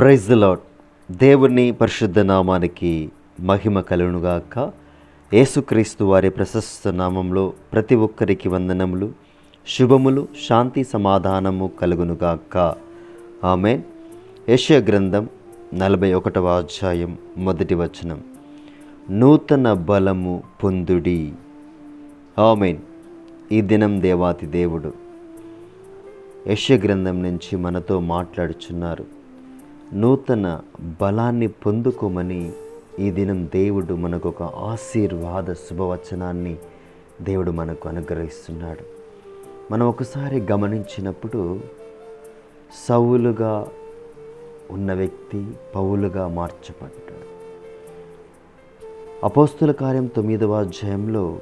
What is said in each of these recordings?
Praise the lord దేవుని పరిశుద్ధ నామానికి మహిమ కలుగునుగాక. యేసుక్రీస్తు వారి ప్రశస్త నామంలో ప్రతి ఒక్కరికి వందనములు శుభములు శాంతి సమాధానము కలుగునుగాక. ఆమె యశ్య గ్రంథం నలభై ఒకటవ అధ్యాయం మొదటి వచనం. నూతన బలము పొందుడి. ఆమెన్. ఈ దినం దేవాతి దేవుడు. యశ్య గ్రంథం నుంచి మనతో మాట్లాడుచున్నారు. నూతన బలాన్ని పొందుకోమని ఈ దినం దేవుడు మనకు ఒక ఆశీర్వాద శుభవచనాన్ని దేవుడు మనకు అనుగ్రహిస్తున్నాడు. మనం ఒకసారి గమనించినప్పుడు సవులుగా ఉన్న వ్యక్తి పౌలుగా మార్చబడ్డాడు. అపోస్తుల కార్యం తొమ్మిదవ అధ్యాయంలో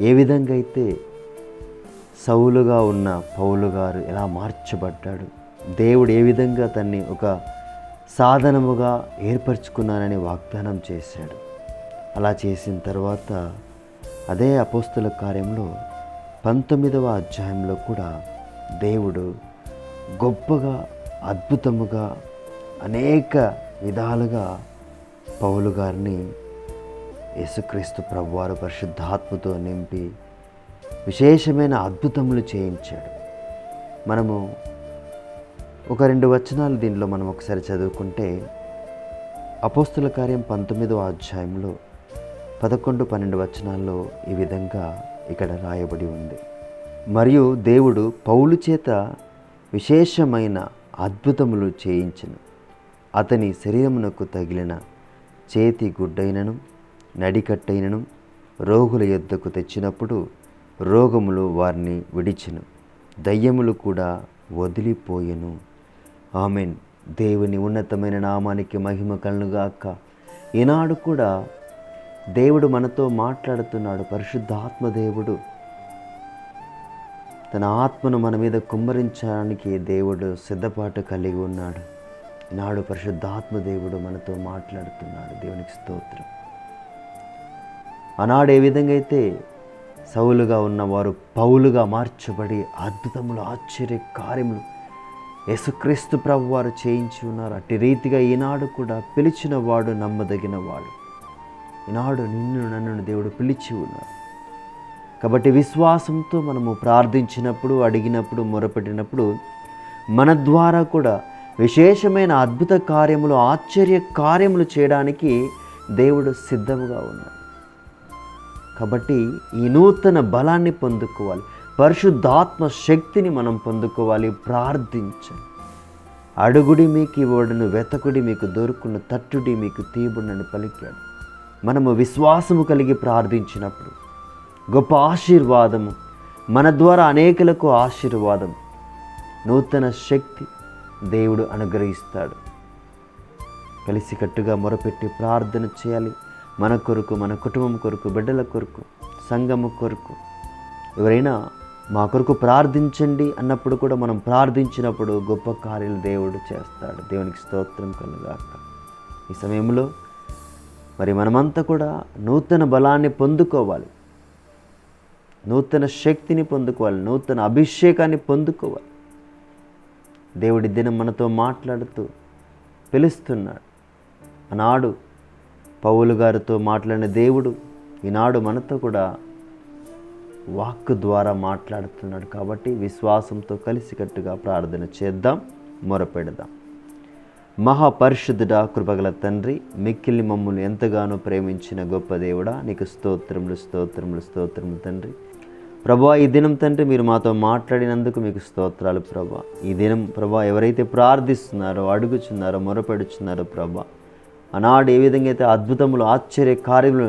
ఏ విధంగా అయితే సవులుగా ఉన్న పౌలు గారు ఎలా మార్చబడ్డాడు దేవుడు ఏ విధంగా తన్ని ఒక సాధనముగా ఏర్పరచుకున్నానని వాగ్దానం చేశాడు. అలా చేసిన తర్వాత అదే అపోస్తుల కార్యంలో పంతొమ్మిదవ అధ్యాయంలో కూడా దేవుడు గొప్పగా అద్భుతముగా అనేక విధాలుగా పౌలు గారిని యేసుక్రీస్తు ప్రభువారు పరిశుద్ధాత్మతో నింపి విశేషమైన అద్భుతములు చేయించాడు. మనము ఒక రెండు వచనాలు దీనిలో మనం ఒకసారి చదువుకుంటే అపోస్తుల కార్యం పంతొమ్మిదవ అధ్యాయంలో పదకొండు పన్నెండు వచనాల్లో ఈ విధంగా ఇక్కడ రాయబడి ఉంది. మరియు దేవుడు పౌలు చేత విశేషమైన అద్భుతములు చేయించను. అతని శరీరమునకు తగిలిన చేతి గుడ్డైనను నడికట్టైనను రోగుల యొద్దకు తెచ్చినప్పుడు రోగములు వారిని విడిచెను. దయ్యములు కూడా వదిలిపోయెను. ఆమెన్. దేవుని ఉన్నతమైన నామానికి మహిమ కలుగాక ఈనాడు కూడా దేవుడు మనతో మాట్లాడుతున్నాడు పరిశుద్ధాత్మ దేవుడు. తన ఆత్మను మన మీద కుమ్మరించడానికి దేవుడు సిద్ధపాటు కలిగి ఉన్నాడు. నాడు పరిశుద్ధాత్మ దేవుడు మనతో మాట్లాడుతున్నాడు. దేవునికి స్తోత్రం. ఆనాడు ఏ విధంగా అయితే సౌలుగా ఉన్నవారు పౌలుగా మార్చబడి అద్భుతములు ఆశ్చర్య కార్యములు యేసుక్రీస్తు ప్రభు వారు చేయించి ఉన్నారు. అట్టి రీతిగా ఈనాడు కూడా పిలిచిన వాడు నమ్మదగిన వాడు. ఈనాడు నిన్ను నన్ను దేవుడు పిలిచి ఉన్నారు. కాబట్టి విశ్వాసంతో మనము ప్రార్థించినప్పుడు అడిగినప్పుడు మొరపెట్టినప్పుడు మన ద్వారా కూడా విశేషమైన అద్భుత కార్యములు ఆశ్చర్య కార్యములు చేయడానికి దేవుడు సిద్ధముగా ఉన్నాడు కాబట్టి ఈ నూతన బలాన్ని పొందుకోవాలి. పరిశుద్ధాత్మ శక్తిని మనం పొందుకోవాలి ప్రార్థించండి. అడుగుడి మీకు ఇవ్వడును వెతకుడి మీకు దొరుకున్న తట్టుడి మీకు తీయబడినని పలికాడు. మనము విశ్వాసము కలిగి ప్రార్థించినప్పుడు గొప్ప ఆశీర్వాదము మన ద్వారా అనేకులకు ఆశీర్వాదం నూతన శక్తి దేవుడు అనుగ్రహిస్తాడు. కలిసికట్టుగా మొరపెట్టి ప్రార్థన చేయాలి. మన కొరకు మన కుటుంబం కొరకు బిడ్డల కొరకు సంఘము కొరకు. ఎవరైనా మా కొరకు ప్రార్థించండి అన్నప్పుడు కూడా మనం ప్రార్థించినప్పుడు గొప్ప కార్యాలు దేవుడు చేస్తాడు. దేవునికి స్తోత్రం కలుగాక. ఈ సమయంలో మరి మనమంతా కూడా నూతన బలాన్ని పొందుకోవాలి. నూతన శక్తిని పొందుకోవాలి. నూతన అభిషేకాన్ని పొందుకోవాలి. దేవుడి దినం మనతో మాట్లాడుతూ పిలుస్తున్నాడు. ఆనాడు పౌలు గారితో మాట్లాడిన దేవుడు ఈనాడు మనతో కూడా వాక్ ద్వారా మాట్లాడుతున్నాడు కాబట్టి విశ్వాసంతో కలిసికట్టుగా ప్రార్థన చేద్దాం మొరపెడదాం. మహాపరిశుద్ధుడా కృపగల తండ్రి మిక్కిలి మమ్మల్ని ఎంతగానో ప్రేమించిన గొప్ప దేవుడా నీకు స్తోత్రములు స్తోత్రములు స్తోత్రములు తండ్రి. ప్రభా ఈ దినం తండ్రి మీరు మాతో మాట్లాడినందుకు మీకు స్తోత్రాలు ప్రభా. ఈ దినం ప్రభా ఎవరైతే ప్రార్థిస్తున్నారో అడుగుచున్నారో మొరపెడుచున్నారో ప్రభా ఆనాడు ఏ విధంగా అయితే అద్భుతములు ఆశ్చర్య కార్యములు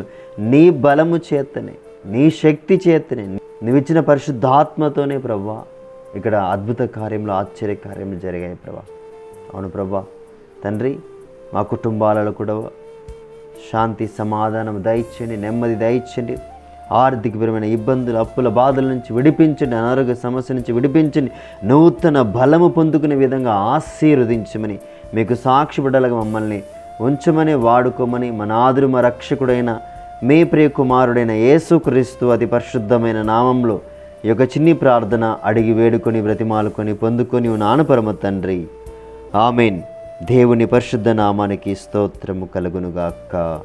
నీ బలము చేతనే నీ శక్తి చేతనే నువ్విచ్చిన పరిశుద్ధాత్మతోనే ప్రభా ఇక్కడ అద్భుత కార్యంలో ఆశ్చర్య కార్యములు జరిగాయి ప్రభా. అవును ప్రభా తండ్రి మా కుటుంబాలలో కూడా శాంతి సమాధానం దయచేయండి నెమ్మది దయచేయండి. ఆర్థికపరమైన ఇబ్బందులు అప్పుల బాధల నుంచి విడిపించండి అనారోగ్య సమస్య నుంచి విడిపించండి. నూతన బలము పొందుకునే విధంగా ఆశీర్వదించమని మీకు సాక్షిపడలగా మమ్మల్ని ఉంచమని వాడుకోమని మన ఆదురు మా రక్షకుడైన మీ ప్రియకుమారుడైన యేసుక్రీస్తు అతి పరిశుద్ధమైన నామంలో ఈ యొక్క చిన్ని ప్రార్థన అడిగి వేడుకొని బ్రతిమాలుకొని పొందుకొని నాను పరమ తండ్రి. ఆమెన్. దేవుని పరిశుద్ధ నామానికి స్తోత్రము కలుగునుగాక.